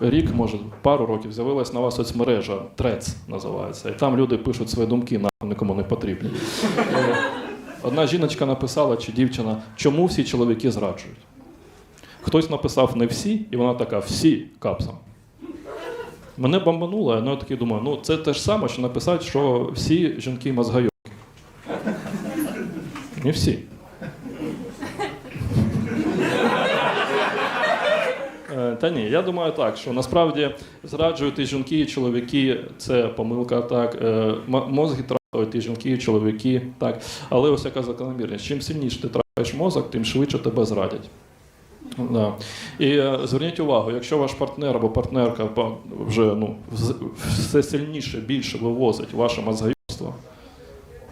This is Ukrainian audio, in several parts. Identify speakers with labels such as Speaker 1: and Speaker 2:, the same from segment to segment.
Speaker 1: рік, може пару років, з'явилась нова соцмережа Трец називається. І там люди пишуть свої думки, нахуй нікому не потрібні. Е, Одна жіночка написала чи дівчина, чому всі чоловіки зраджують. Хтось написав не всі, і вона така всі капсом. Мене бомбануло, ну я такий думаю, ну це те ж саме, що написати, що всі жінки мозгайоки. Не всі. Та ні, я думаю так, що насправді зраджують і жінки, і чоловіки це помилка, так. е, Мозги трахають і жінки, і чоловіки, так. Але ось яка закономірність. Чим сильніше ти трахаєш мозок, тим швидше тебе зрадять. Да. І е, зверніть увагу, якщо ваш партнер або партнерка вже ну, все сильніше, більше вивозить ваше мозгайство,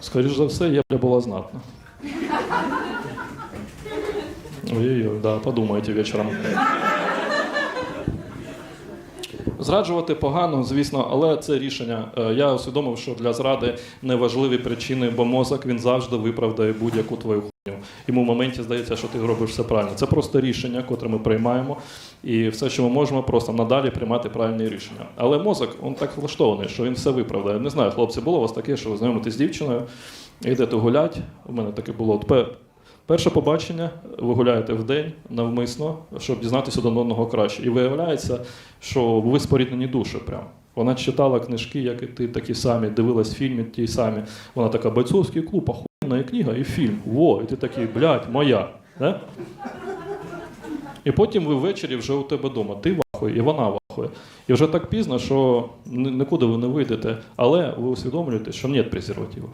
Speaker 1: скоріш за все, я б була знатна. Ой-ой-ой, да, подумайте вечором. Зраджувати погано, звісно, але це рішення. Е, Я усвідомив, що для зради неважливі причини, бо мозок він завжди виправдає будь-яку твою хуйню. Йому в моменті здається, що ти робиш все правильно. Це просто рішення, котре ми приймаємо, і все, що ми можемо, просто надалі приймати правильні рішення. Але мозок він так влаштований, що він все виправдає. Не знаю, хлопці, було у вас таке, що ви знайомитесь з дівчиною, йдете гулять. У мене таке було. Пе- Перше побачення, ви гуляєте в день навмисно, щоб дізнатися один одного краще. І виявляється, що ви споріднені душі прям. Вона читала книжки, як і ти, такі самі, дивилась фільми ті самі. Вона така бойцовський клуб, ахуєнна і книга, і фільм. Во, і ти такий, блядь, моя. Да? І потім ви ввечері вже у тебе вдома. Ти вахує, і вона вахує. І вже так пізно, що нікуди ви не вийдете, але ви усвідомлюєте, що нет презервативів.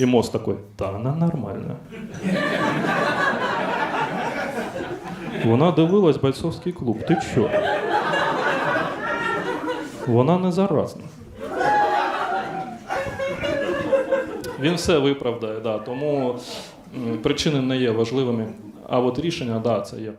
Speaker 1: И мозг такой, да, она нормальна. Вона дивилась бойцовський клуб. Ти що? Вона не заразна. Він все виправдає, да, тому причини не є важливими, а от рішення, да, це є.